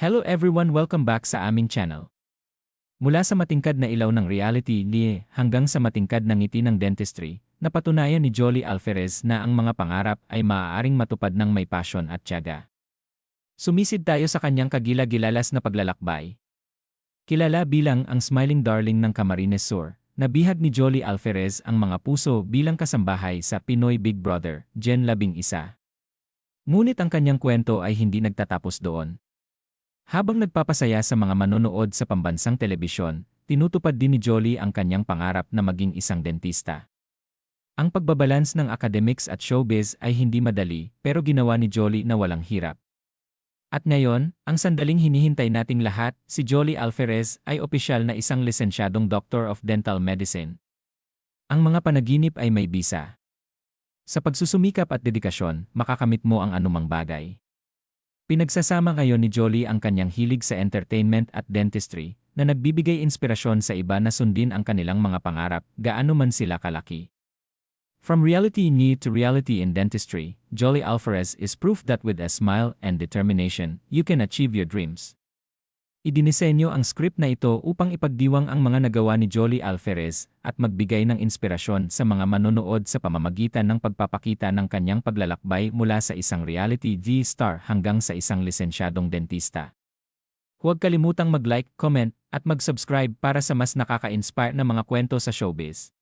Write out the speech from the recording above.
Hello everyone, welcome back sa aming channel. Mula sa matingkad na ilaw ng reality ni hanggang sa matingkad na ngiti ng dentistry, napatunayan ni Jolly Alferez na ang mga pangarap ay maaaring matupad ng may passion at tiyaga. Sumisid tayo sa kanyang kagila-gilalas na paglalakbay. Kilala bilang ang smiling darling ng Camarines Sur, nabihag ni Jolly Alferez ang mga puso bilang kasambahay sa Pinoy Big Brother, Gen 11. Ngunit ang kanyang kwento ay hindi nagtatapos doon. Habang nagpapasaya sa mga manonood sa pambansang telebisyon, tinutupad din ni Jolly ang kanyang pangarap na maging isang dentista. Ang pagbabalance ng academics at showbiz ay hindi madali pero ginawa ni Jolly na walang hirap. At ngayon, ang sandaling hinihintay nating lahat, si Jolly Alferez ay opisyal na isang lisensyadong Doctor of Dental Medicine. Ang mga panaginip ay may bisa. Sa pagsusumikap at dedikasyon, makakamit mo ang anumang bagay. Pinagsasama ngayon ni Jolly ang kanyang hilig sa entertainment at dentistry na nagbibigay inspirasyon sa iba na sundin ang kanilang mga pangarap, gaano man sila kalaki. From reality need to reality in dentistry, Jolly Alvarez is proof that with a smile and determination, you can achieve your dreams. Idinisenyo ang script na ito upang ipagdiwang ang mga nagawa ni Jolly Alferez at magbigay ng inspirasyon sa mga manonood sa pamamagitan ng pagpapakita ng kanyang paglalakbay mula sa isang reality G-star hanggang sa isang lisensyadong dentista. Huwag kalimutang mag-like, comment, at mag-subscribe para sa mas nakaka-inspire na mga kwento sa showbiz.